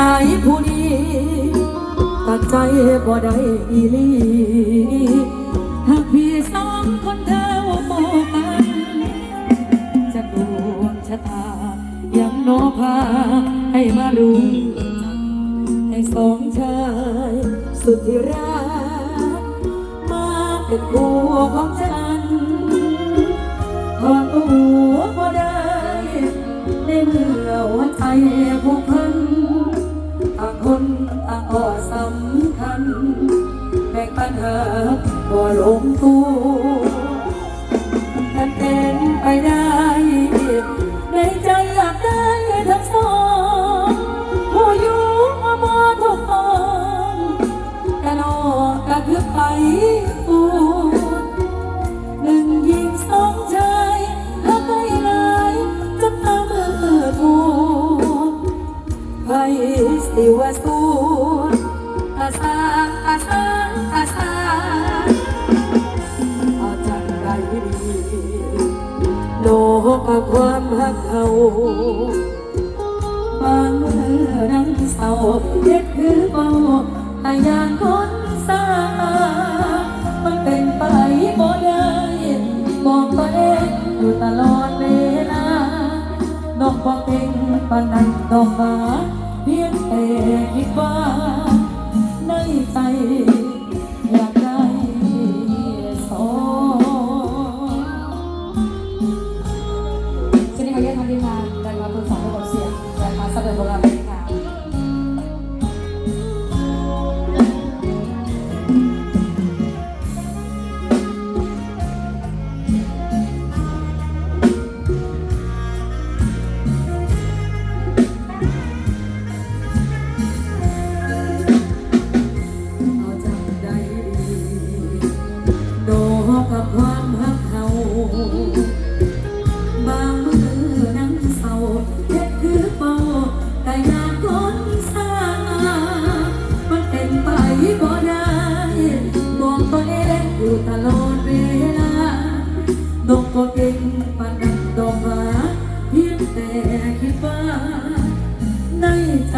อายผู้นี้ตัดใจบ่ได้อีลีหากพี่สองคนเท่าโมกันจะดวงชะตายังโนพาให้มารู้ให้สองชายสุดที่รักมาเป็นคู่ของฉันถอนตัวบ่ได้ในเมื่อหัวใจผูกพัน ต่างคนต่างก็สำคัญแบ่งปัญหาบ่ลงตัวถ้าเป็นไปได้ในใจอยากได้ทั้งสองผู้อยู่มาบ่ทุกคนกะนอกกะคือไป โลกกับความหักเขาบางเมื่อนั่งเศร้าเด็ดคือเบาแต่ยานคนสามันเป็นไปบ่ได้บอกตัวเองอยู่ตลอดเวลาน้องบอกเองปานนั้นดอกฟ้า ช่วงนี้ขออนุญาตทำทีมานรายงานตัวสองระบบเสียงรายงาเสนอโบราณเป็นค่ะเอาจำได้ดีโดกับคว ที่บ่ได้บองตัวเองอยู่ตลอดเวลานกก็เก่งปานนั้นดอกฟ้าเพียงแต่คิดว่าในใจ